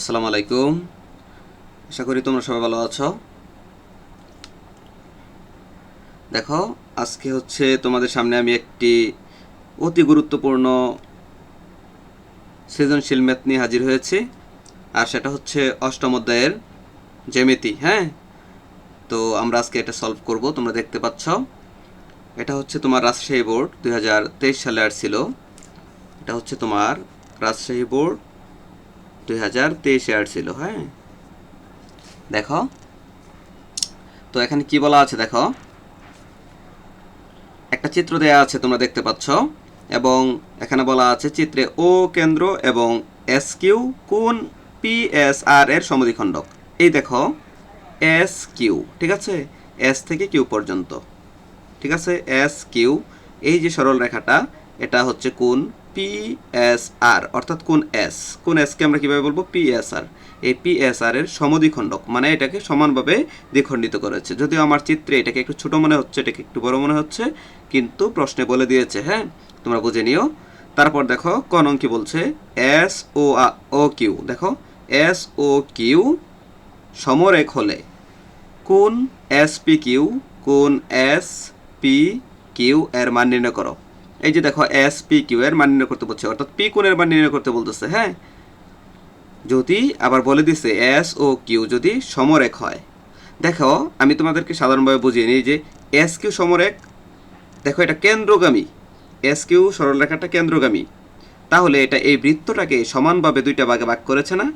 আসসালামু আলাইকুম। আশা করি তোমরা সবাই ভালো আছো। দেখো, আজকে হচ্ছে তোমাদের সামনে আমি একটি অতি গুরুত্বপূর্ণ সৃজনশীল ম্যাথ নিয়ে হাজির হয়েছি, আর সেটা হচ্ছে অষ্টম অধ্যায়ের জ্যামিতি হ্যাঁ? তো আমরা আজকে এটা সলভ করব, তোমরা দেখতে পাচ্ছ। এটা হচ্ছে তোমার রাজশাহী বোর্ড দু হাজার তেইশ সালে আর ছিল এটা হচ্ছে তোমার রাজশাহী বোর্ড দুই হাজার তেইশে আসছিল হ্যাঁ? দেখো। তো এখানে কি বলা আছে দেখো? একটা চিত্র দেয়া আছে, তোমরা দেখতে পাচ্ছ। এবং এখানে বলা আছে চিত্রে ও কেন্দ্র এবং এস কিউ কোন পি এস আর এর সমদ্বিখণ্ডক। এই দেখো, এস কিউ, ঠিক আছে? এস থেকে কিউ পর্যন্ত, ঠিক আছে? এস কিউ, এই যে সরল রেখাটা এটা হচ্ছে কোন? পি এস আর অর্থাৎ কোন এস কোন এসকে আমরা কীভাবে বলব? পি এস আর এই পি এস আর এর সমদ্বিখণ্ডক মানে এটাকে সমানভাবে দ্বিখণ্ডিত করেছে। যদিও আমার চিত্রে এটাকে একটু ছোট মনে হচ্ছে, এটাকে একটু বড় মনে হচ্ছে, কিন্তু প্রশ্নে বলে দিয়েছে হ্যাঁ? তোমরা বুঝে নিও। তারপর দেখো কোন কি বলছে? এস ও ও কিউ দেখো এস ও কিউ সমরেখ হলে কোন এস পি কিউ কোন এস পি কিউ এর মান নির্ণয় করো। এই যে দেখো এস পি কিউ এর মান নির্ণয় করতে বলছে। অর্থাৎ পি কোণের মান নির্ণয় করতে বলতেছে হ্যাঁ? যদি আবার বলে দিছে এস ও কিউ যদি সমরেখ হয়। দেখো, আমি তোমাদেরকে সাধারণভাবে বুঝিয়ে নিই যে এস কিউ সমরেখ, দেখো এটা কেন্দ্রগামী। S Q সরলরেখাটা কেন্দ্রগামী। তাহলে এটা এই বৃত্তটাকে সমানভাবে দুইটা ভাগে ভাগ করেছে না?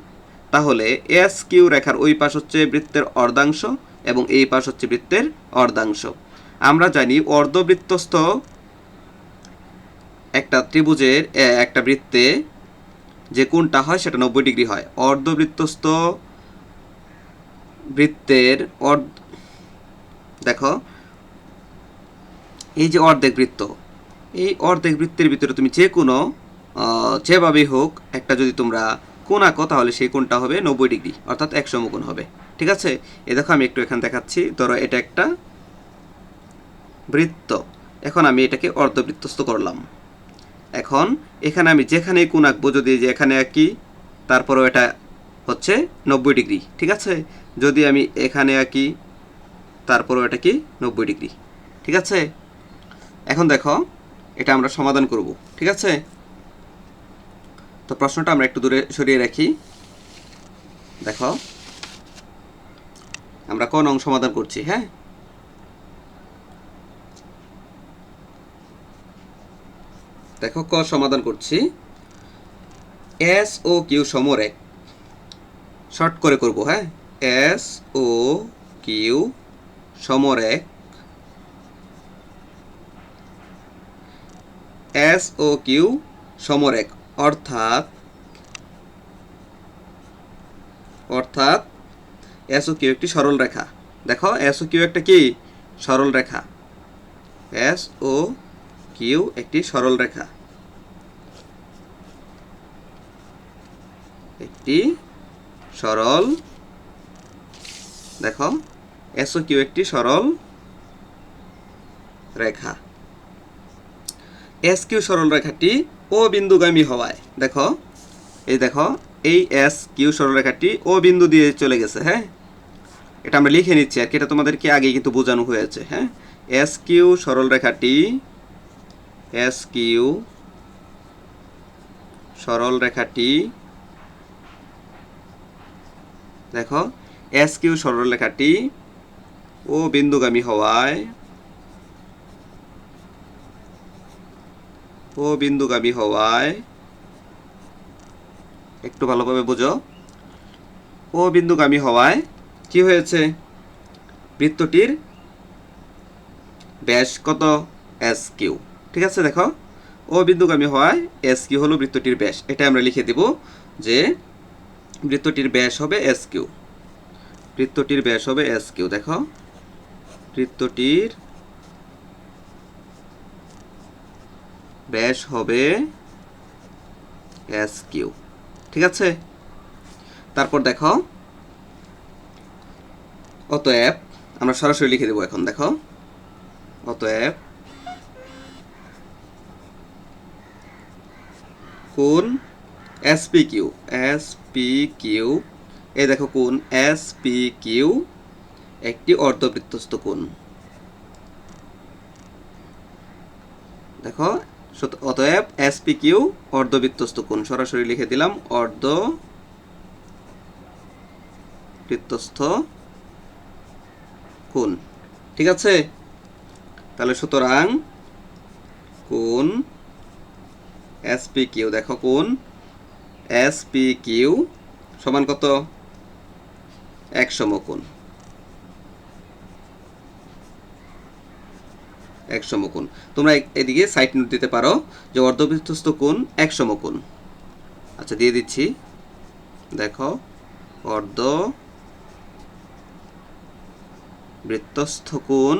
তাহলে এস কিউ রেখার ওই পাশ হচ্ছে বৃত্তের অর্ধাংশ এবং এই পাশ হচ্ছে বৃত্তের অর্ধাংশ। আমরা জানি অর্ধবৃত্তস্থ ত্রিভুজের একটা বৃত্তে যে কোণটা হয় সেটা নব্বই ডিগ্রি হয়। অর্ধবৃত্তস্থ বৃত্তের অর্ধ, দেখো, এই যে অর্ধেক বৃত্ত, এই অর্ধেক বৃত্তের ভিতরে তুমি যে কোনো যেভাবেই হোক একটা যদি তোমরা কোণ আঁকো, তাহলে সেই কোণটা হবে নব্বই ডিগ্রি, অর্থাৎ এক সমকোণ হবে। ঠিক আছে? এ দেখো, আমি একটু এখানে দেখাচ্ছি। ধরো, এটা একটা বৃত্ত। এখন আমি এটাকে অর্ধবৃত্তস্থ করলাম। এখন এখানে আমি যেখানে কোন আঁকবো, যদি যে এখানে আঁকি, তারপরেও এটা হচ্ছে নব্বই ডিগ্রি, ঠিক আছে? যদি আমি এখানে আঁকি, তারপরেও এটা কি নব্বই ডিগ্রি, ঠিক আছে? এখন দেখো, এটা আমরা সমাধান করব, ঠিক আছে? তো প্রশ্নটা আমরা একটু দূরে সরিয়ে রাখি। দেখো, আমরা কোন অংশ সমাধান করছি হ্যাঁ? দেখো ক সমাধান করছি। এস ও কিউ সমরেখ শর্ট করে করব হ্যাঁ? এস ও কিউ সমরেখ এস ও কিউ সমরেখ অর্থাৎ অর্থাৎ এস ও কিউ একটি সরল রেখা। দেখো এস ও কিউ একটা কি? সরল রেখা। এস ও কিউ একটি সরল রেখা। একটি সরল, দেখো এস ও কিউ একটি সরল রেখা। এস কিউ সরল রেখাটি ও বিন্দুগামী হওয়ায়, দেখো, এই দেখো, এই এস কিউ সরলরেখাটি ও বিন্দু দিয়ে চলে গেছে হ্যাঁ? এটা আমরা লিখে নিচ্ছি, আর কি, এটা তোমাদেরকে আগে কিন্তু বোঝানো হয়েছে হ্যাঁ? এস কিউ সরলরেখাটি এস কিউ সরল রেখাটি। দেখো, এস কিউ সরল রেখাটি ও বিন্দুগামী হওয়ায় ও বিন্দুগামী হওয়ায় একটু ভালোভাবে বুঝো। ও বিন্দুগামী হওয়ায় কি হয়েছে? বৃত্তটির ব্যাস কত? S Q. ঠিক আছে, দেখো। ও বিন্দুগামী হওয়ায় এস কিউ হলো বৃত্তটির ব্যাস? এটা আমরা লিখে দেব যে বৃত্তটির ব্যাস হবে এস কিউ বৃত্তটির ব্যাস হবে এস কিউ দেখো। বৃত্তটির ব্যাস হবে এস কিউ ঠিক আছে? তারপর দেখো, অতএব আমরা সরাসরি লিখে দেবো এখন, দেখো। অতএব কোন? S P Q S P Q এ দেখো কোন? এস পি কিউ একটি অর্ধবৃত্তস্থ কোণ। দেখো অতএব এস পি কিউ অর্ধবৃত্তস্থ কোণ। সরাসরি লিখে দিলাম অর্ধ বৃত্তস্থ কোণ। ঠিক আছে? তাহলে সুতরাং কোণ এস পি কিউ দেখো কোণ এস পি কিউ সমান কত? এক সমকোণ। এক সমকোণ। তোমরা এদিকে সাইড নোট দিতে পারো যে অর্ধবৃত্তস্থ কোণ এক সমকোণ। আচ্ছা দিয়ে দিচ্ছি। দেখো, অর্ধ বৃত্তস্থ কোণ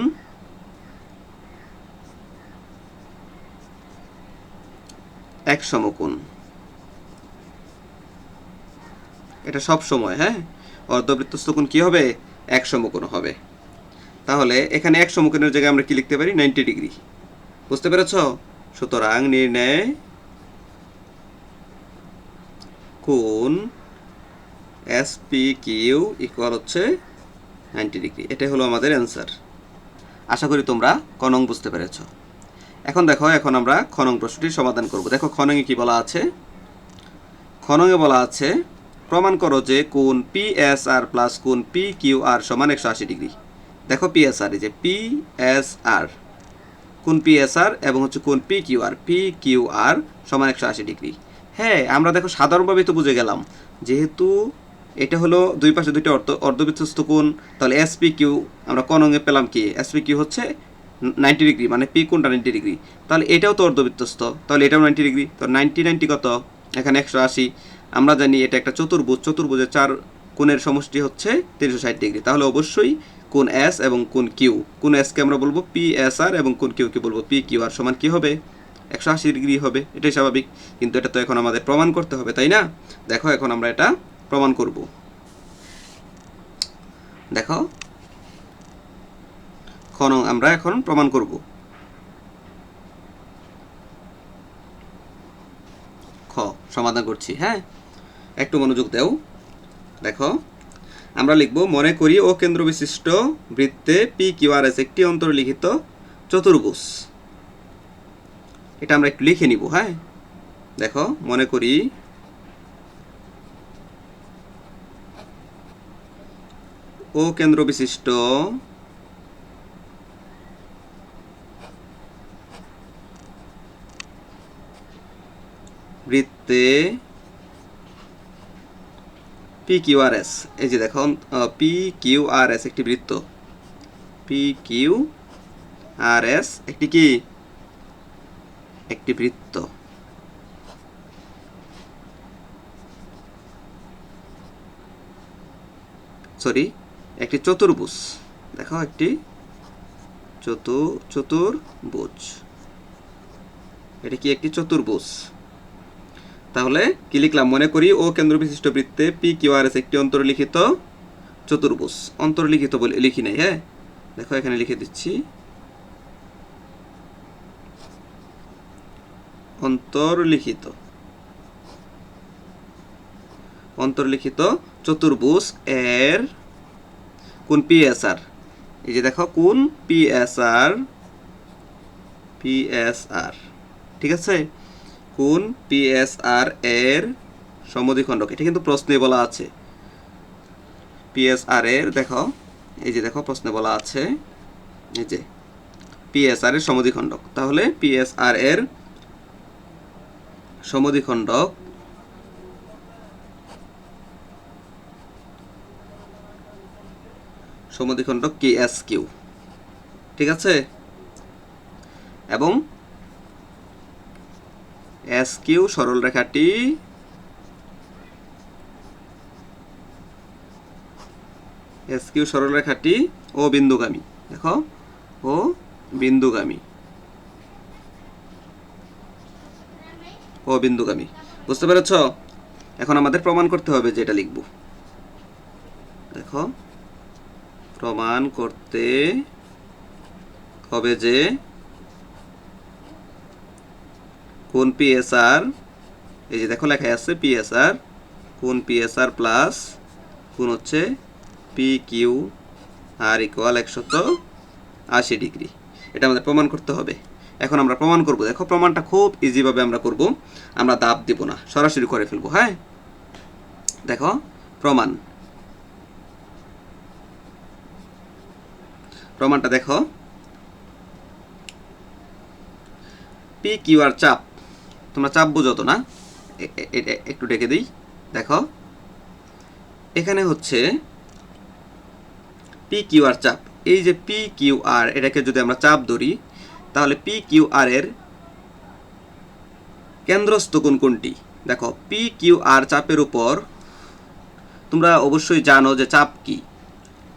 এক সমকোণ। এটা সব সময় হ্যাঁ? অর্ধবৃত্তস্থ কোণ কি হবে? এক সমকোণ হবে। তাহলে এখানে এক সমকোণের জায়গায় আমরা কি লিখতে পারি? Ninety degree. বুঝতে পেরেছ? সুতরাং নির্ণয় কোণ এস পি কিউ ইকুয়াল হচ্ছে নাইনটি ডিগ্রি। এটাই হলো আমাদের অ্যান্সার আশা করি তোমরা কনং বুঝতে পেরেছ। এখন দেখো, এখন আমরা খনং প্রশ্নটির সমাধান করব। দেখো খনঙে কি বলা আছে? খনঙে বলা আছে, প্রমাণ করো যে কোন পি এস আর প্লাস কোন পি কিউ আর সমান একশো আশি ডিগ্রি। দেখো পি এস আর এই যে পি এস আর কোন পি এস আর এবং হচ্ছে কোন P Q R P Q R সমান একশো আশি ডিগ্রি। হ্যাঁ আমরা দেখো সাধারণভাবে তো বুঝে গেলাম, যেহেতু এটা হলো দুই পাশে দুইটা অর্ধ অর্ধবৃত্তস্থ কোণ, তাহলে এস পি কিউ আমরা কনঙে পেলাম কি? এস পি কিউ হচ্ছে নাইনটি ডিগ্রি মানে পি কোনটা নাইনটি ডিগ্রি? তাহলে এটাও তো অর্ধবৃত্তস্থ। তাহলে এটাও নাইনটি ডিগ্রি। তো নাইনটি নাইনটি কত? এখানে একশো আশি। আমরা জানি এটা একটা চতুর্ভুজ। চতুর্ভুজের চার কোণের সমষ্টি হচ্ছে তিনশো ষাট ডিগ্রি। তাহলে অবশ্যই কোন এস এবং কোন কিউ। কোন এসকে আমরা বলব পি এস আর এবং কোন কিউকে বলব পি কিউ আর সমান কি হবে? একশো আশি ডিগ্রি হবে। এটাই স্বাভাবিক। কিন্তু এটা তো এখন আমাদের প্রমাণ করতে হবে, তাই না? দেখো এখন আমরা এটা প্রমাণ করব। দেখো খন আমরা এখন প্রমাণ করব। খ, সমাধান করছি হ্যাঁ? একটু মনোযোগ দাও। দেখো, আমরা লিখব, মনে করি ও কেন্দ্র বিশিষ্ট বৃত্তে পি কিউ আর এস একটি অন্তর্লিখিত চতুর্ভুজ। এটা আমরা একটু লিখে নিব হ্যাঁ? দেখো, মনে করি ও কেন্দ্র বিশিষ্ট বৃত্তে পি কিউ আর এস এই যে দেখুন পি কিউ আর এস একটি বৃত্ত। পি কিউ আর এস একটি কি? একটি বৃত্ত। সরি একটি চতুর্ভুজ। দেখো, একটি চতু, চতুর্ভুজ। এটা কি একটি চতুর্ভুজ? তাহলে কি লিখলাম? মনে করি ও কেন্দ্র বিশিষ্ট বৃত্তে পি কিউ আর এস একটি অন্তর্লিখিত চতুর্ভুজ। অন্তর্লিখিত বলে লিখি নাই হ্যাঁ? দেখো, এখানে লিখে দিচ্ছি। অন্তর্লিখিত। অন্তর্লিখিত চতুর্ভুজ এর কোন পি এস আর এই যে দেখো, কোন P S R P S R ঠিক আছে? কোন পিএসআর এর সমদ্বিখণ্ডক? এটা কিন্তু প্রশ্নে বলা আছে। পিএসআর এর, দেখো, এই যে দেখো, প্রশ্নে বলা আছে, এই যে পিএসআর এর সমদ্বিখণ্ডক। তাহলে পিএসআর এর সমদ্বিখণ্ডক সমদ্বিখণ্ডক কে এস কিউ ঠিক আছে? এবং এস কিউ সরল রেখাটি এস কিউ সরল রেখাটি ও বিন্দুগামী। দেখো, ও বিন্দুগামী। ও বিন্দুগামী। বুঝতে পেরেছ? এখন আমাদের প্রমাণ করতে হবে যে এটা লিখব। দেখো, প্রমাণ করতে হবে যে কোন পিএসআর এই যে দেখো লেখা আছে পিএসআর কোন পিএসআর প্লাস কোন হচ্ছে পি কিউ আর ইকুয়াল একশত আশি ডিগ্রি এটা আমাদের প্রমাণ করতে হবে। এখন আমরা প্রমাণ করব। দেখো প্রমাণটা খুব ইজিভাবে আমরা করব। আমরা দাব দিব না। সরাসরি করে ফেলব হ্যাঁ? দেখো, প্রমাণ। প্রমাণটা দেখো। পি কিউ আর চাপ। তোমরা চাপ বুঝো তো না? একটু ডেকে দিই। দেখো। এখানে হচ্ছে পি কিউ আর চাপ। এই যে পি কিউ আর এটাকে যদি আমরা চাপ ধরি, তাহলে পি কিউ আর এর কেন্দ্রস্থ কোন কোনটি? দেখো পি কিউ আর চাপের উপর তোমরা অবশ্যই জানো যে চাপ কি।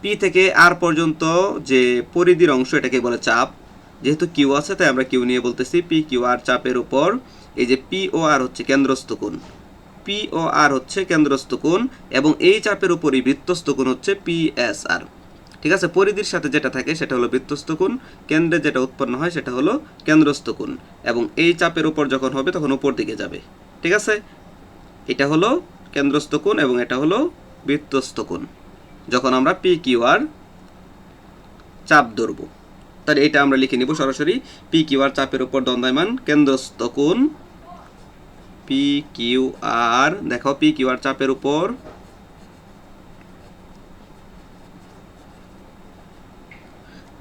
পি থেকে আর পর্যন্ত যে পরিধির অংশ, এটাকে বলে চাপ। যেহেতু কিউ আছে, তাই আমরা কিউ নিয়ে বলতেছি পি কিউ আর চাপের উপর। এই যে পি ও আর হচ্ছে কেন্দ্রস্থ কোণ। পি ও আর হচ্ছে কেন্দ্রস্থ কোণ এবং এই চাপের উপরই বৃত্তস্থ কোণ হচ্ছে পি এস আর। ঠিক আছে? পরিধির সাথে যেটা থাকে সেটা হলো বৃত্তস্থ কোণ, কেন্দ্রে যেটা উৎপন্ন হয় সেটা হলো কেন্দ্রস্থ কোণ এবং এই চাপের উপর যখন হবে তখন উপর দিকে যাবে। ঠিক আছে? এটা হলো কেন্দ্রস্থ কোণ এবং এটা হলো বৃত্তস্থ কোণ। যখন আমরা পি কিউ আর চাপ ধরবো। তাহলে এটা আমরা লিখে নিব সরাসরি। পি কিউ আর চাপের উপর দ্বন্দ্বায়মান কেন্দ্রস্থ কোণ। পি কিউ আর দেখো পি কিউ আর চাপের উপর।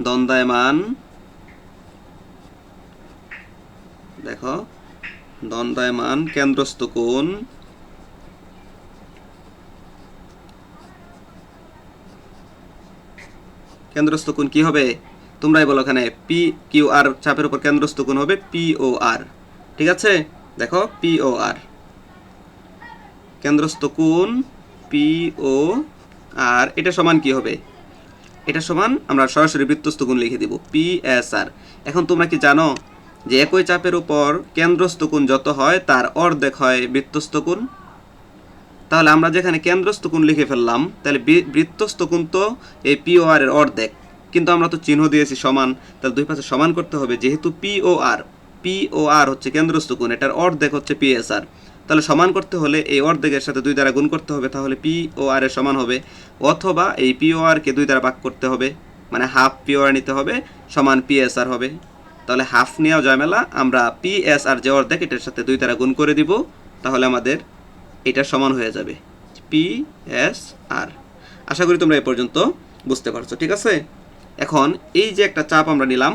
দ্বন্দ্বায়মান দেখো দ্বন্দ্বায়মান কেন্দ্রস্থ কোণ। কেন্দ্রস্থ কোণ কি হবে? তোমরাই বলো এখানে পি কিউ আর চাপের উপর কেন্দ্রস্থ কোণ হবে পি ও আর ঠিক আছে? দেখো পি ও আর কেন্দ্রস্থ কোণ পি ও আর এটা সমান কি হবে? এটা সমান আমরা সরাসরি বৃত্তস্থ কোণ লিখে দিব পি এস আর এখন তোমরা কি জানো যে একই চাপের উপর কেন্দ্রস্থ কোণ যত হয়, তার অর্ধেক হয় বৃত্তস্থ কোণ? তাহলে আমরা যেখানে কেন্দ্রস্থ কোণ লিখে ফেললাম, তাহলে বৃত্তস্থ কোণ তো এই পি ও আর এর অর্ধেক। কিন্তু আমরা তো চিহ্ন দিয়েছি সমান, তাহলে দুই পাশে সমান করতে হবে, যেহেতু পি ও আর পি ও আর হচ্ছে কেন্দ্রস্থ কোণ, এটার অর্ধেক হচ্ছে পি এস আর তাহলে সমান করতে হলে এই অর্ধেকের সাথে দুই দ্বারা গুণ করতে হবে, তাহলে পি ও আর এর সমান হবে, অথবা এই পি ও আরকে দুই দ্বারা ভাগ করতে হবে মানে হাফ পি ও আর নিতে হবে, সমান পি এস আর হবে। তাহলে হাফ নেওয়া ঝামেলা, আমরা পি এস আর যে অর্ধেক, এটার সাথে দুই দ্বারা গুণ করে দিব, তাহলে আমাদের এটা সমান হয়ে যাবে পি এস আর আশা করি তোমরা এ পর্যন্ত বুঝতে পারছ, ঠিক আছে? এখন এই যে একটা চাপ আমরা নিলাম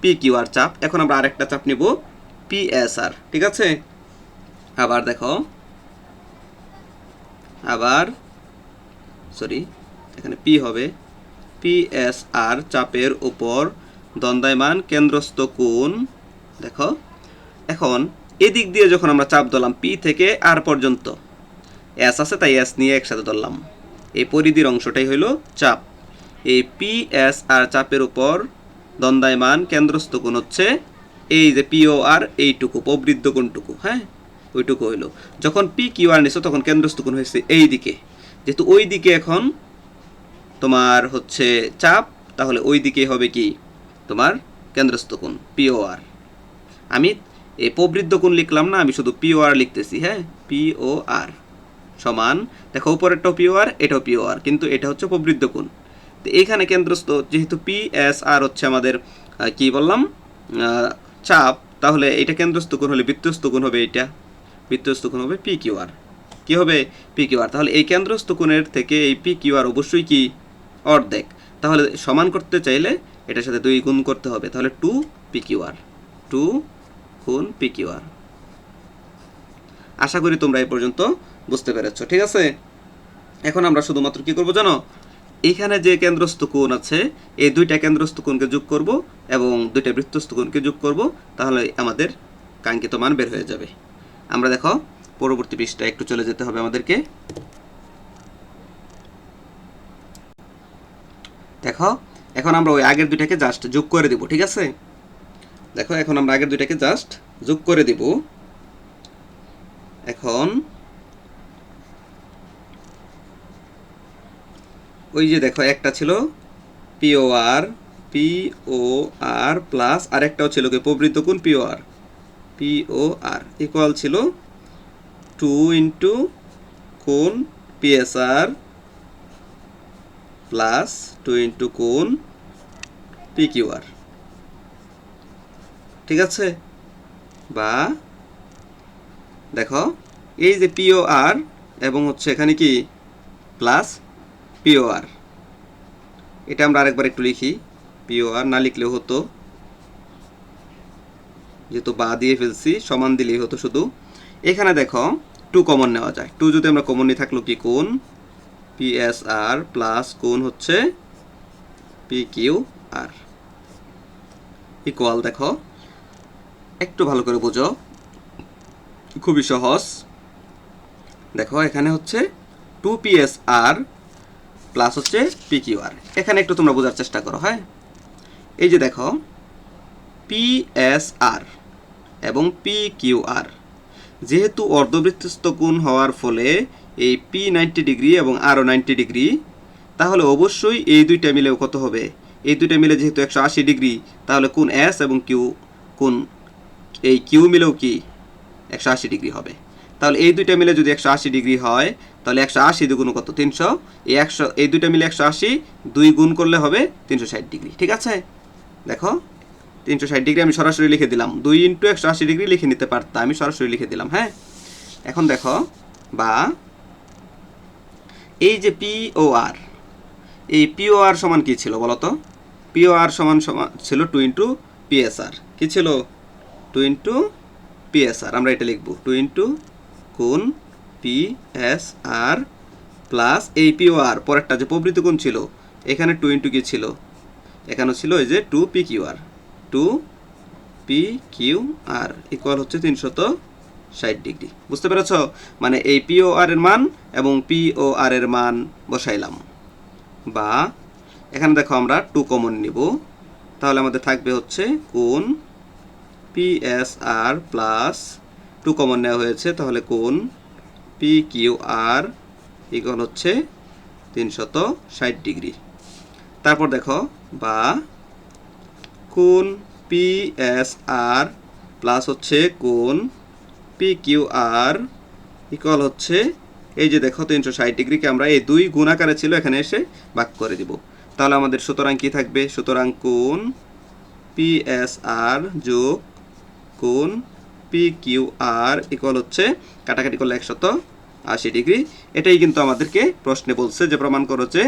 পি কিউ আর চাপ, এখন আমরা আরেকটা চাপ নিব পি এস আর ঠিক আছে? আবার দেখো। আবার সরি এখানে পি হবে। পি এস আর চাপের উপর দ্বন্দ্বায়মান কেন্দ্রস্থ কোণ, দেখো। এখন এদিক দিয়ে যখন আমরা চাপ দিলাম পি থেকে আর পর্যন্ত এস আছে তাই এস নিয়ে একসাথে ধরলাম। এই পরিধির অংশটাই হইল চাপ। এই পি এস আর চাপের উপর দ্বন্দ্বায়মান কেন্দ্রস্থ কোণ হচ্ছে এই যে পিও আর এইটুকু প্রবৃদ্ধ কোণটুকু হ্যাঁ? ওইটুকু হইল। যখন পি কিউ আর নিছো তখন কেন্দ্রস্থ কোণ হয়েছে এই দিকে। যেহেতু ওই দিকে এখন তোমার হচ্ছে চাপ, তাহলে ওই দিকে হবে কি? তোমার কেন্দ্রস্থ কোণ পিও আর আমি এই প্রবৃদ্ধ কোণ লিখলাম না, আমি শুধু পিও আর লিখতেছি হ্যাঁ? পিও আর সমান, দেখো উপরেরটাও পিও আর এটাও পিও আর কিন্তু এটা হচ্ছে প্রবৃদ্ধ কোণ। তো এইখানে কেন্দ্রস্থ, যেহেতু পি এস আর হচ্ছে আমাদের কি বললাম? চাপ, তাহলে এটা কেন্দ্রস্থ কোণ হলে বৃত্তস্থ কোণ হবে এইটা। বৃত্তস্থ কোণ হবে পি কিউ আর কী হবে পি কিউ আর তাহলে এই কেন্দ্রস্থ কোণের থেকে এই পি কিউ আর অবশ্যই কি? অর্ধেক। তাহলে সমান করতে চাইলে এটার সাথে দুই গুণ করতে হবে। তাহলে two P Q R two গুণ পি কিউ আর আশা করি তোমরা এই পর্যন্ত বুঝতে পেরেছ। ঠিক আছে? এখন আমরা শুধুমাত্র কি করব জানো? এখানে যে কেন্দ্রস্থ কোণ আছে, এই দুইটা কেন্দ্রস্থ কোণকে যোগ করব এবং দুইটা বৃত্তস্থ কোণকে যোগ করব, তাহলে আমাদের কাঙ্ক্ষিত মান বের হয়ে যাবে। আমরা দেখো, পরবর্তী পৃষ্ঠায় একটু চলে যেতে হবে আমাদেরকে। দেখো, এখন আমরা ওই আগের দুইটাকে জাস্ট যোগ করে দিব, ঠিক আছে? দেখো, এখন আমরা আগের দুইটাকে জাস্ট যোগ করে দিব। এখন ওই যে দেখো, একটা ছিল পিও আর পি ও আর প্লাস আরেকটাও ছিল কি? প্রবৃত্ত কোণ PO R P O R equal ছিল টু ইন্টু কোন পিএসআর প্লাস টু ইন্টু কোন পিকিউআর ঠিক আছে? বা দেখো, এই যে পিওআর এবং হচ্ছে এখানে কি? প্লাস পিওআর এটা আমরা আরেকবার একটু লিখি। পিওআর না লিখলেও হতো। যেহেতু বা দিয়ে ফেলছি, সমান দিলেই হতো শুধু। এখানে দেখো টু কমন নেওয়া যায়। টু যদি আমরা কমন নিয়ে থাকল কি কোন পিএসআর প্লাস কোন হচ্ছে পি কিউ আর ইকুয়াল দেখো। একটু ভালো করে বোঝো। খুবই সহজ। দেখো, এখানে হচ্ছে two P S R plus হচ্ছে পি কিউ আর এখানে একটু তোমরা বোঝার চেষ্টা করো হ্যাঁ? এই যে দেখো পিএসআর এবং পি কিউ আর যেহেতু অর্ধবৃত্তস্থ কোণ হওয়ার ফলে এই পি নাইনটি ডিগ্রি এবং আরও নাইনটি ডিগ্রি তাহলে অবশ্যই এই দুইটা মিলেও কত হবে? এই দুইটা মিলে যেহেতু একশো আশি ডিগ্রি তাহলে কোন এস এবং কিউ কোন এই কিউ মিলেও কি একশো আশি ডিগ্রি হবে? তাহলে এই দুইটা মিলে যদি একশো আশি ডিগ্রি হয় তাহলে একশো আশি দুগুণ কত? তিনশো। এই একশো, এই দুইটা মিলে একশো আশি, দুই গুণ করলে হবে তিনশো ষাট ডিগ্রি, ঠিক আছে? দেখো, তিনশো ষাট ডিগ্রি আমি সরাসরি লিখে দিলাম। দুই ইন্টু একশো আশি ডিগ্রি লিখে নিতে পারতাম আমি সরাসরি লিখে দিলাম হ্যাঁ? এখন দেখো, বা, এই যে পি ও আর, এই পিও আর সমান কি ছিল বলো তো? পিও আর সমান সমান ছিল টু ইন্টু পিএসআর কি ছিল? টু ইন্টু পিএসআর আমরা এটা লিখব। টু ইন্টু কোন পি এস আর প্লাস এই পিও আর পরেরটা যে প্রবৃত্তি কোণ ছিল, এখানে টু ইন্টু কি ছিল। এখানে ছিল এই যে two P Q R two P Q R equal হচ্ছে তিনশত ষাট ডিগ্রি বুঝতে পেরেছ? মানে এই পিও আর এর মান এবং পিও আর এর মান বসাইলাম। বা এখানে দেখো আমরা টু কমন নিব। তাহলে আমাদের থাকবে হচ্ছে কোন P S R plus two common নেওয়া হয়েছে। তাহলে কোন পি কিউ আর ইকুয়াল হচ্ছে তিনশত ষাট ডিগ্রি। তারপর দেখো, বা কোন পি এস আর প্লাস হচ্ছে কোন পি কিউ আর ইকুয়াল হচ্ছে, এই যে দেখো তিনশো ষাট ডিগ্রিকে আমরা এই দুই গুণ আকারে ছিল, এখানে এসে ভাগ করে দিব। তাহলে আমাদের সুতরাং কি থাকবে? সুতরাং কোন পি এস আর যোগ কোন পি কিউ আর ইকুয়াল হচ্ছে, কাটাকাটি করলে একশত আশি ডিগ্রি। এটাই কিন্তু আমাদেরকে প্রশ্নে বলছে যে প্রমাণ করো যে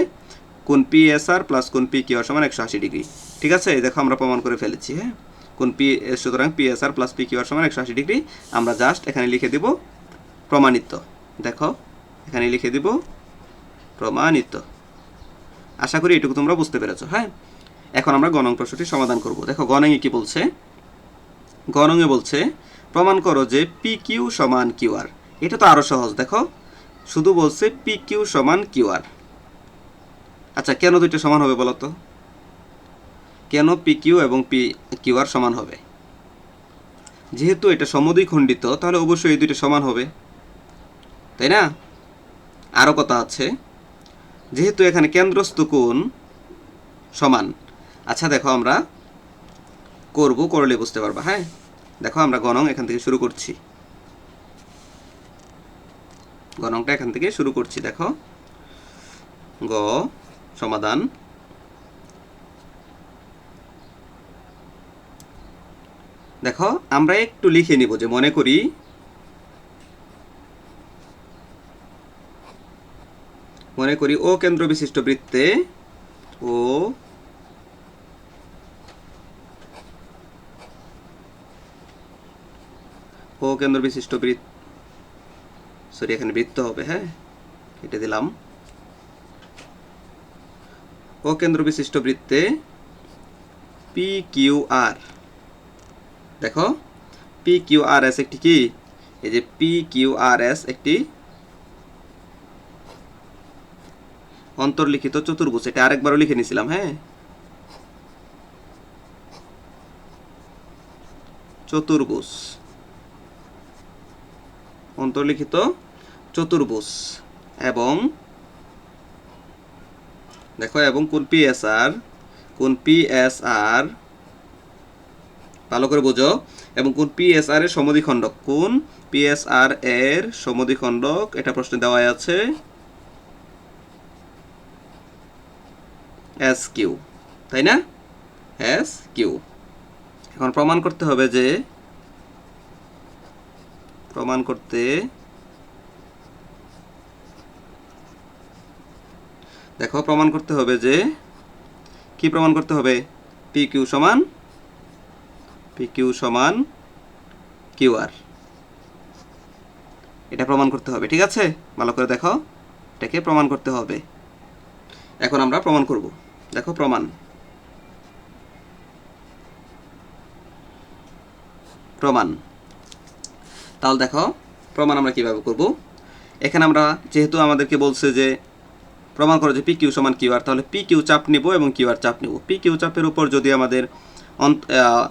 কোন পি এস আর প্লাস কোন পি কিউ সমান একশো আশি ডিগ্রি। ঠিক আছে? এই দেখো আমরা প্রমাণ করে ফেলেছি হ্যাঁ? কোন পি সুতরাং P S R plus P Q সমান একশো আশি ডিগ্রি। আমরা জাস্ট এখানে লিখে দিব প্রমাণিত। দেখো, এখানে লিখে দিব প্রমাণিত। আশা করি এটুকু তোমরা বুঝতে পেরেছ হ্যাঁ? এখন আমরা গণং প্রশ্নটি সমাধান করব। দেখো গণংয়ে কি বলছে? গণংয়ে বলছে, প্রমাণ করো যে পি কিউ সমান কিউ আর এটা তো আরও সহজ, দেখো। শুধু বলছে পি কিউ সমান কিউ আর আচ্ছা কেন দুইটা সমান হবে বলো তো? কেন পি কিউ এবং পি কিউ আর সমান হবে? যেহেতু এটা সমদ্বি খণ্ডিত, তাহলে অবশ্যই এই দুইটা সমান হবে। তাই না? আরও কথা আছে। যেহেতু এখানে কেন্দ্রস্থ কোণ সমান আচ্ছা দেখো আমরা করব করলে বুঝতে পারবা হ্যাঁ? দেখো আমরা গণং এখান থেকে শুরু করছি। গণংটা এখান থেকে শুরু করছি, দেখো। গ, সমাধান। দেখো, আমরা একটু লিখে নিব যে মনে করি মনে করি ও কেন্দ্র বিশিষ্ট বৃত্তে ও ও কেন্দ্র বিশিষ্ট বৃত্ত সরি, এখানে বৃত্ত হবে হ্যাঁ? কেটে দিলাম। ও কেন্দ্র বিশিষ্ট বৃত্তে পি কিউ আর দেখো পি কিউ আর এস একটি কি? এই যে পি কিউ আর এস একটি অন্তর্লিখিত চতুর্ভুজ, এটা আরেকবারও লিখে নিয়েছিলাম হ্যাঁ? চতুর্ভুজ। অন্তর্লিখিত চতুর্ভুজ এবং দেখো, এবং কোন পি এস আর কোন পি এস আর ভালো করে বোঝো, এবং কোন পিএসআর এর সমদ্বিখণ্ডক, কোন পিএসআর এর সমদ্বিখণ্ডক, এটা প্রশ্নে দেওয়া আছে এস কিউ তাই না? এস কিউ এখন প্রমাণ করতে হবে যে, প্রমাণ করতে দেখো, প্রমাণ করতে হবে যে কি প্রমাণ করতে হবে? পি কিউ সমান পি কিউ সমান কিউ আর এটা প্রমাণ করতে হবে, ঠিক আছে? ভালো করে দেখো, এটাকে প্রমাণ করতে হবে। এখন আমরা প্রমাণ করব। দেখো, প্রমাণ। প্রমাণ। তাহলে দেখো, প্রমাণ আমরা কীভাবে করব? এখানে আমরা যেহেতু আমাদেরকে বলছে যে প্রমাণ করো যে পি কিউ সমান কিউ আর তাহলে পি কিউ চাপ নিব এবং কিউ আর চাপ নিব। পি কিউ চাপের উপর যদি আমাদের আহ,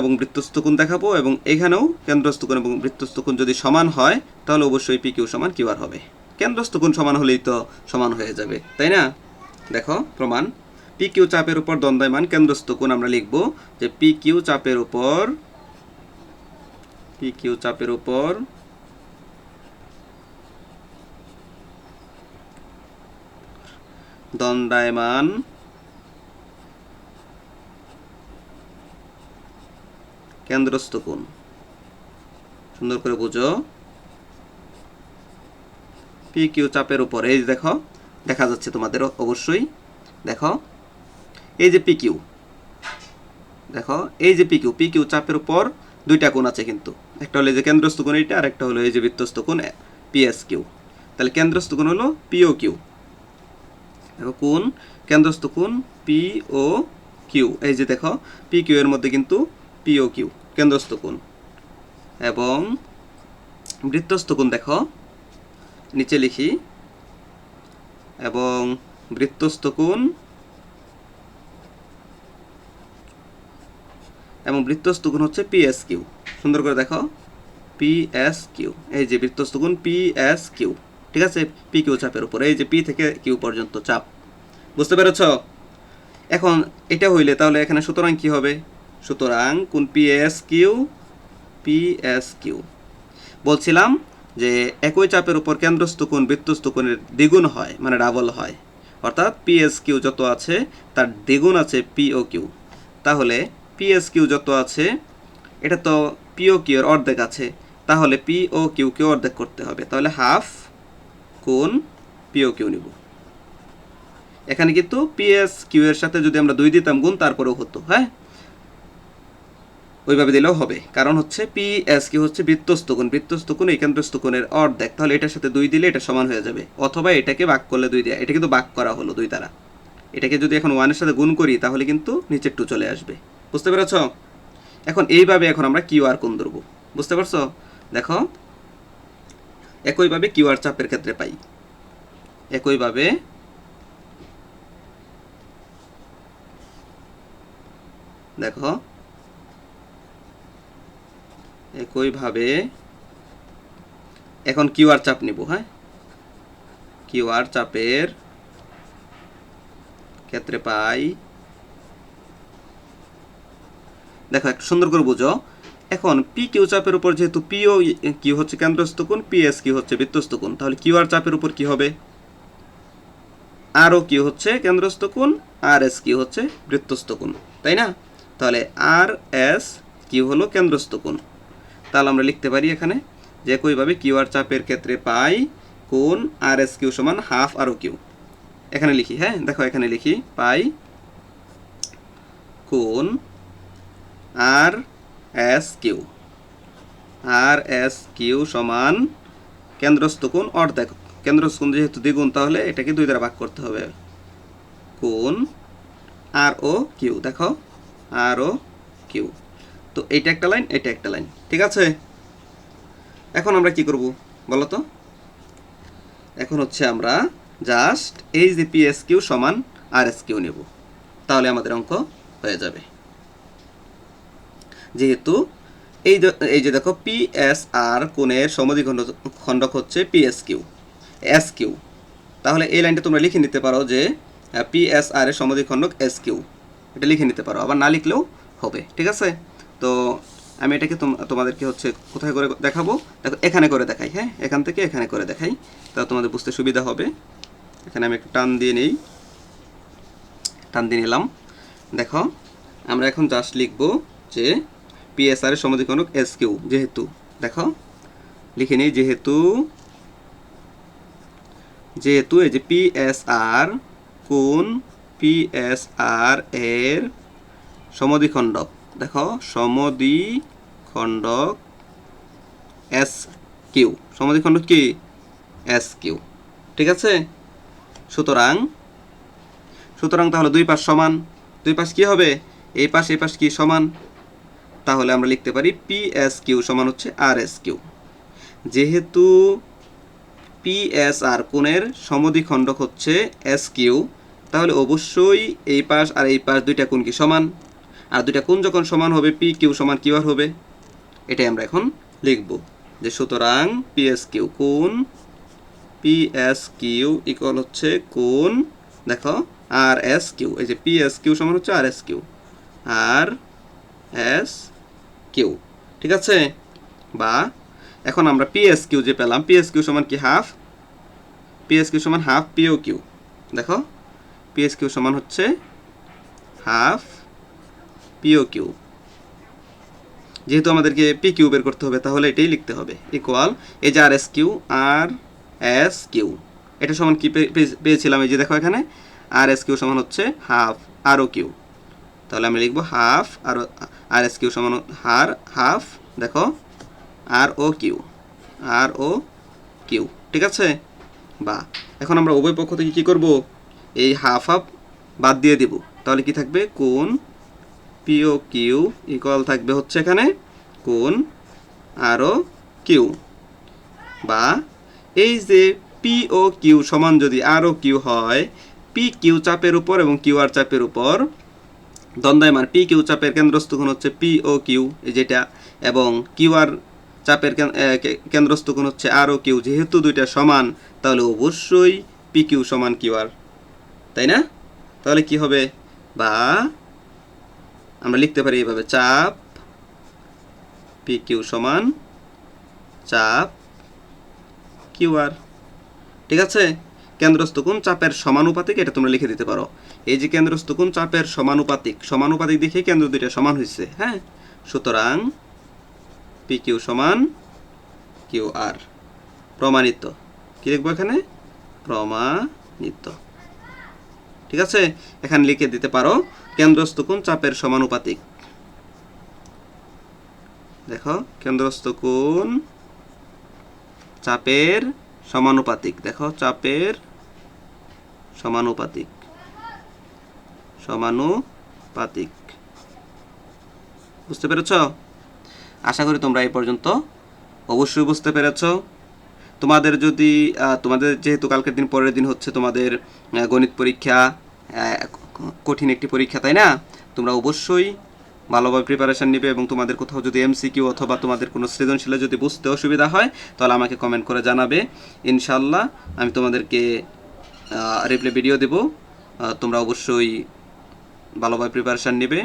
এবং বৃত্তস্থ কোণ দেখাবো এবং এখানেও কেন্দ্রস্থ কোণ এবং বৃত্তস্থ কোণ যদি সমান হয় তাহলে অবশ্যই পি কিউ সমান কিউ আর হবে। কেন্দ্রস্থ কোণ সমান হলেই তো সমান হয়ে যাবে তাই না? দেখো প্রমাণ। পি কিউ চাপের উপর দ্বন্দ্বয়মান কেন্দ্রস্থ কোণ আমরা লিখব যে পি কিউ চাপের উপর পি কিউ চাপের উপর দণ্ডায়মান। কেন্দ্রস্থ কোণ। সুন্দর করে বুঝো। পি কিউ চাপের উপর, এই দেখো, দেখা যাচ্ছে তোমাদের অবশ্যই। দেখো, এই যে পি কিউ দেখো, এই যে পি কিউ পি কিউ চাপের উপর দুইটা কোণ আছে কিন্তু। একটা হলো এই যে কেন্দ্রস্থ কোণ এইটা আর একটা হলো এই যে বৃত্তস্থ কোণ পিএস কিউ তাহলে কেন্দ্রস্থ কোণ হলো পিও কিউ দেখো, কোন? কেন্দ্রস্থ কোন? পি ও কিউ এই যে দেখো পি কিউ এর মধ্যে কিন্তু পি ও কিউ কেন্দ্রস্থ কোণ। এবং বৃত্তস্থ কোণ দেখো, নিচে লিখি। এবং বৃত্তস্থ কোণ এবং বৃত্তস্থ কোণ হচ্ছে পিএস কিউ সুন্দর করে দেখো পিএস কিউ এই যে বৃত্তস্থ কোণ পিএস কিউ ঠিক আছে? পি কিউ চাপের উপর। এই যে পি থেকে কিউ পর্যন্ত চাপ। বুঝতে পেরেছ? এখন এটা হইলে তাহলে এখানে সুতরাং কি হবে? সুতরাং কোন P S Q P S Q বলছিলাম যে একই চাপের উপর কেন্দ্রস্থ কোণ বৃত্তস্থ কোণের দ্বিগুণ হয় মানে ডাবল হয়। অর্থাৎ পিএস কিউ যত আছে, তার দ্বিগুণ আছে পিও কিউ তাহলে পিএস কিউ যত আছে, এটা তো পিও কিউ এর অর্ধেক আছে। তাহলে পিও কিউকে অর্ধেক করতে হবে। তাহলে হাফ কোণ পিও কিউ নিব। এখানে কিন্তু পিএস কিউ এর সাথে যদি আমরা দুই দিতাম গুণ, তারপরেও হতো হ্যাঁ? ওইভাবে দিলেও হবে। কারণ হচ্ছে পি এস কিউ হচ্ছে বৃত্তস্থ কোণ। বৃত্তস্থ কোণ এই কেন্দ্রস্থ কোণের অর্ধেক। তাহলে এটার সাথে দুই দিলে এটা সমান হয়ে যাবে। অথবা এটাকে বাক করলে দুই দেয়া এটা কিন্তু বাক করা হলো দুই দ্বারা। এটাকে যদি এখন ওয়ানের সাথে গুণ করি, তাহলে কিন্তু নিচের টু চলে আসবে। বুঝতে পেরেছ? এখন এইভাবে এখন আমরা কিউ আর কোণ ধরবো। বুঝতে পারছ? দেখো একইভাবে কিউ আর চাপের ক্ষেত্রে পাই। একইভাবে দেখো, একইভাবে এখন কিউআর চাপ নিব হ্যাঁ? কিউআর চাপের ক্ষেত্রে পাই। দেখো, একটু সুন্দর করে বুঝো। এখন পি কিউ চাপের উপর যেহেতু পিও কি হচ্ছে কেন্দ্রস্থ কোণ পিএস কি হচ্ছে বৃত্তস্থ কোণ, তাহলে কিউআর চাপের উপর কি হবে? আরও কি হচ্ছে কেন্দ্রস্থ কোণ আর এস কিউ হচ্ছে বৃত্তস্থ কোণ, তাই না? তাহলে আর এস কিউ হলো কেন্দ্রস্থ কোণ। তাহলে আমরা লিখতে পারি এখানে যে একইভাবে কিউ আর চাপের ক্ষেত্রে পাই কোণ আর এস কিউ সমান হাফ আর ও কিউ এখানে লিখি হ্যাঁ? দেখো এখানে লিখি, পাই কোণ R S Q. R S Q সমান কেন্দ্রস্থ কোণ অর্ধেক। কেন্দ্রস্থ কোণ যেহেতু দ্বিগুণ, তাহলে এটাকে দুই দ্বারা ভাগ করতে হবে। কোণ আর ও কিউ, দেখো। R O Q. তো এইটা একটা লাইন, এটা একটা লাইন, ঠিক আছে? এখন আমরা কি করব বলো তো? এখন হচ্ছে আমরা জাস্ট এই যে পি এস কিউ সমান আর এস কিউ নেব। তাহলে আমাদের অঙ্ক হয়ে যাবে। যেহেতু এই এই যে দেখো পি এস আর কোণের সমদ্বিখণ্ড খণ্ডক হচ্ছে P S Q S Q তাহলে এই লাইনটা তোমরা লিখে নিতে পারো যে পি এস আর এর সমদ্বিখণ্ডক এস কিউ এটা লিখে নিতে পারো, আবার না লিখলেও হবে, ঠিক আছে? তো আমি এটাকে তোম- তোমাদেরকে হচ্ছে কোথায় করে দেখাবো? দেখো, এখানে করে দেখাই হ্যাঁ? এখান থেকে এখানে করে দেখাই, তা তোমাদের বুঝতে সুবিধা হবে। এখানে আমি একটু টান দিয়ে নেই। টান দিয়ে নিলাম। দেখো, আমরা এখন জাস্ট লিখব যে পিএসআর এর সমধিকরণক এস কিউ যেহেতু, দেখো, লিখে নিই, যেহেতু যেহেতু এই যে পিএসআর কোন পিএসআর এর সমদ্বিখণ্ডক দেখো সমদ্বিখণ্ডক এস কিউ সমদ্বিখণ্ডক কি? এস কিউ ঠিক আছে? সুতরাং সুতরাং তাহলে দুই পাশ সমান, দুই পাশ কি হবে? এই পাশ এই পাশ কি সমান? তাহলে আমরা লিখতে পারি পি এস কিউ সমান হচ্ছে আর এস কিউ যেহেতু পি এস আর কোণের সমদ্বিখণ্ডক হচ্ছে এস কিউ তাহলে অবশ্যই এই পাশ আর এই পাশ দুইটা কোণ কি সমান? আর দুইটা কোণ যখন সমান হবে পি কিউ সমান কিউ আর হবে। এটাই আমরা এখন লিখব যে সুতরাং পি এস কিউ কোণ পি এস কিউ ইকুয়াল হচ্ছে কোণ, দেখো আর এস কিউ এই যে পি এস কিউ সমান হচ্ছে R S Q R S Q ঠিক আছে? বা এখন আমরা পিএস কিউ যে পেলাম পি এস কিউ সমান কি? হাফ পিএস কিউ সমান হাফ পিও কিউ দেখো পিএস কিউ সমান হচ্ছে হাফ পিও কিউ যেহেতু আমাদেরকে পি কিউ বের করতে হবে, তাহলে এটাই লিখতে হবে। ইকুয়াল এই যে R S Q R S Q এটা সমান কি পেয়েছিলাম এই যে দেখো এখানে? আর এস কিউ সমান হচ্ছে হাফ আর ও কিউ তাহলে আমি লিখব half R R S Q সমান হার, হাফ, দেখো, আর ও কিউ, আর ও কিউ, ঠিক আছে? বা, এখন আমরা উভয় পক্ষ থেকে কি করব? এই হাফ হাফ বাদ দিয়ে দিব। তাহলে কি থাকবে? কোন পিও কিউ ইকুয়াল থাকবে হচ্ছে এখানে কোন আরও কিউ। বা, এই যে পি ও কিউ সমান যদি আরও কিউ হয়, পি কিউ চাপের উপর এবং কিউ আর চাপের উপর দ্বন্দ্বায়মান পি কিউ চাপের কেন্দ্রস্থ কোণ হচ্ছে পি ও কিউ যেটা, এবং কিউ আর চাপের কেন্দ্রস্থ কোণ হচ্ছে আর ও কিউ যেহেতু দুইটা সমান, তাহলে অবশ্যই পি কিউ সমান কিউ আর তাই না? তাহলে কি হবে? বা আমরা লিখতে পারি এইভাবে চাপ পি কিউ সমান চাপ কিউ আর ঠিক আছে? কেন্দ্রস্থ কোণ চাপের সমানুপাতিক, এটা তোমরা লিখে দিতে পারো। এই যে কেন্দ্রস্থ কোণ চাপের সমানুপাতিক সমানুপাতিক দেখে কেন্দ্র দুইটা সমান হয়েছে হ্যাঁ? সুতরাং পি কিউ সমান কিউ আর প্রমাণিত। কি লিখব এখানে? প্রমাণিত। ঠিক আছে? এখানে লিখে দিতে পারো, কেন্দ্রস্থ কোণ চাপের সমানুপাতিক। দেখো, কেন্দ্রস্থ কোণ চাপের সমানুপাতিক। দেখো, চাপের সমানুপাতিক। সমানুপাতিক। বুঝতে পেরেছ? আশা করি তোমরা এই পর্যন্ত অবশ্যই বুঝতে পেরেছ। তোমাদের যদি তোমাদের যেহেতু কালকের দিন, পরের দিন হচ্ছে তোমাদের গণিত পরীক্ষা কঠিন একটি পরীক্ষা, তাই না? তোমরা অবশ্যই ভালোভাবে প্রিপারেশান নিবে এবং তোমাদের কোথাও যদি এমসিকিউ অথবা তোমাদের কোনো সৃজনশীলে যদি বুঝতে অসুবিধা হয়, তাহলে আমাকে কমেন্ট করে জানাবে। ইনশাল্লাহ আমি তোমাদেরকে রিপ্লাই ভিডিও দেব। তোমরা অবশ্যই ভালোভাবে প্রিপারেশান নেবে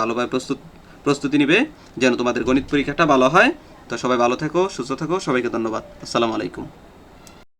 ভালোভাবে প্রস্তুত, প্রস্তুতি নেবে, যেন তোমাদের গণিত পরীক্ষাটা ভালো হয়। তো সবাই ভালো থেকো, সুস্থ থাকো, সবাইকে ধন্যবাদ। আসসালামু আলাইকুম।